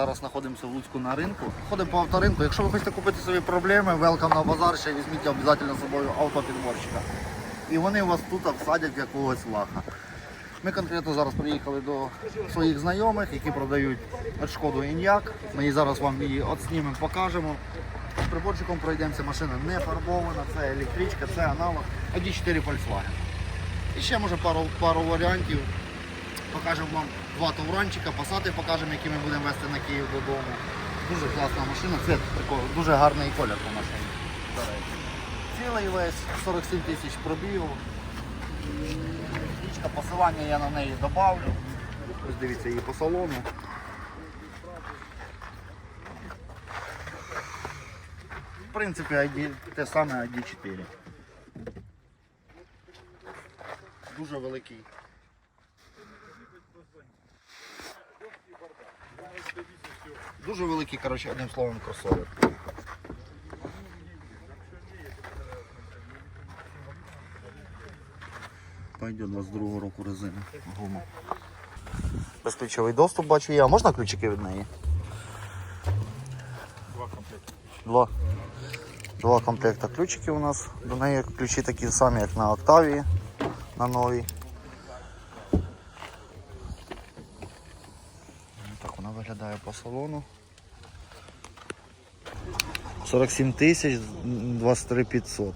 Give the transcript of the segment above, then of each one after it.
Зараз знаходимося в Луцьку на ринку. Ходимо по авторинку. Якщо ви хочете купити собі проблеми, велкам на базар, ще візьміть обов'язково з собою автопідборщика. І вони вас тут обсадять якогось лаха. Ми конкретно зараз приїхали до своїх знайомих, які продають шкоду ін'як. Ми її зараз вам її отснімемо, покажемо. З приборчиком пройдемося, машина не фарбована, це електричка, це аналог ID4 Volkswagen. І ще може пару, пару варіантів. Покажемо вам два товранчика, пасати покажемо, які ми будемо вести на Київ додому. Дуже класна машина, це прикол- дуже гарний колір по машині. Цілий весь 47 тисяч пробігу. Річка посилання я на неї добавлю. Ось дивіться її по салону. В принципі, ID, те саме ID4. Дуже великий. Дуже великий, коротше, одним словом, кросовер. Пойде 22 року резина. Гума. Безключовий доступ бачу я. Можна ключики від неї? Два комплекти. Два. Два комплекта ключиків у нас. До неї ключі такі самі, як на Октавії, на новій. Так вона виглядає по салону. 47 тисяч 23 500.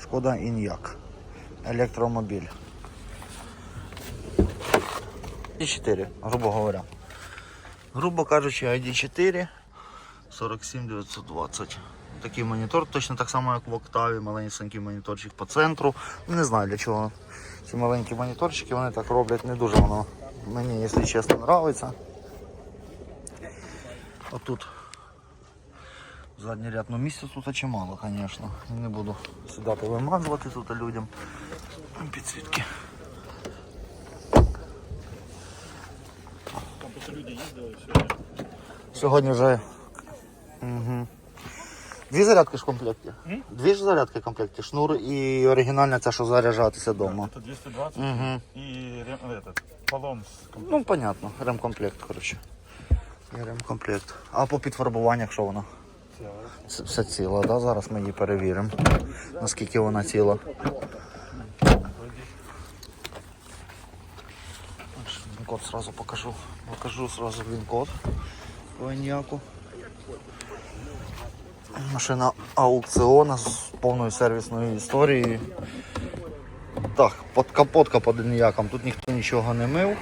Шкода Ін'як. Електромобіль. І 4, грубо говоря. Грубо кажучи, ID4 47 920. Такий монітор, точно так само, як в Октаві, маленький моніторчик по центру. Не знаю для чого ці маленькі моніторчики, вони так роблять, не дуже воно мені, якщо чесно, подобається. Отут задній ряд, ну місця тут чимало, звісно. Не буду сідати вимазувати тут людям. Підсвітки. Люди їздили сьогодні. Сьогодні вже. Угу. Дві зарядки ж в комплекті. М? Дві ж зарядки в комплекті. Шнур і оригінальна ця, що заряджатися вдома. Это 220 Угу. и рем- этот, полом с комплектом. Ну, понятно, ремкомплект, коротше. Ремкомплект. А по підфарбуваннях що вона? Це Все ціла, да? Зараз ми її перевіримо. Наскільки вона ціла. Він-код сразу покажу. Покажу сразу він-код. Ваніаку. Машина аукціона з повною сервісною історією. Так, под капотка під ніяком. Тут ніхто нічого не мив.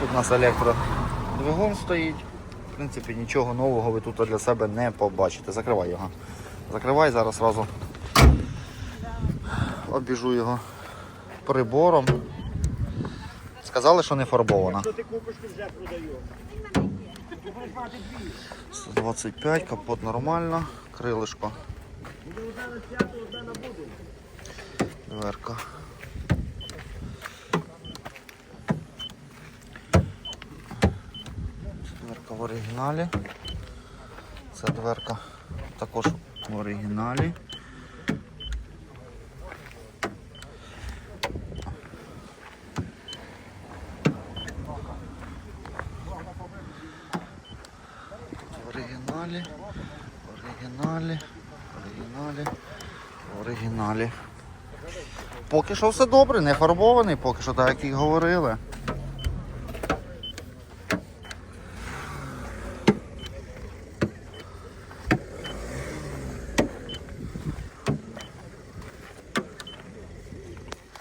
Тут у нас електродвигун стоїть. В принципі, нічого нового ви тут для себе не побачите. Закривай його. Закривай, зараз одразу обіжу його прибором. Сказали, що не фарбована. 125, капот нормально, крилишко. Дверка. Дверка в оригіналі. Це дверка також в оригіналі. В оригіналі, оригіналі, оригіналі, оригіналі. Поки що все добре, не фарбований, поки що так, як і говорили.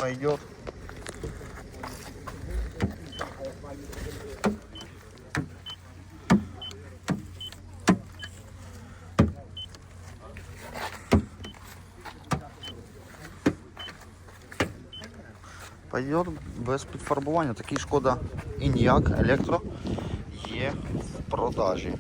Пойдет. Пойдет без підфарбування. Такий шкода Ін'як електро є в продажі.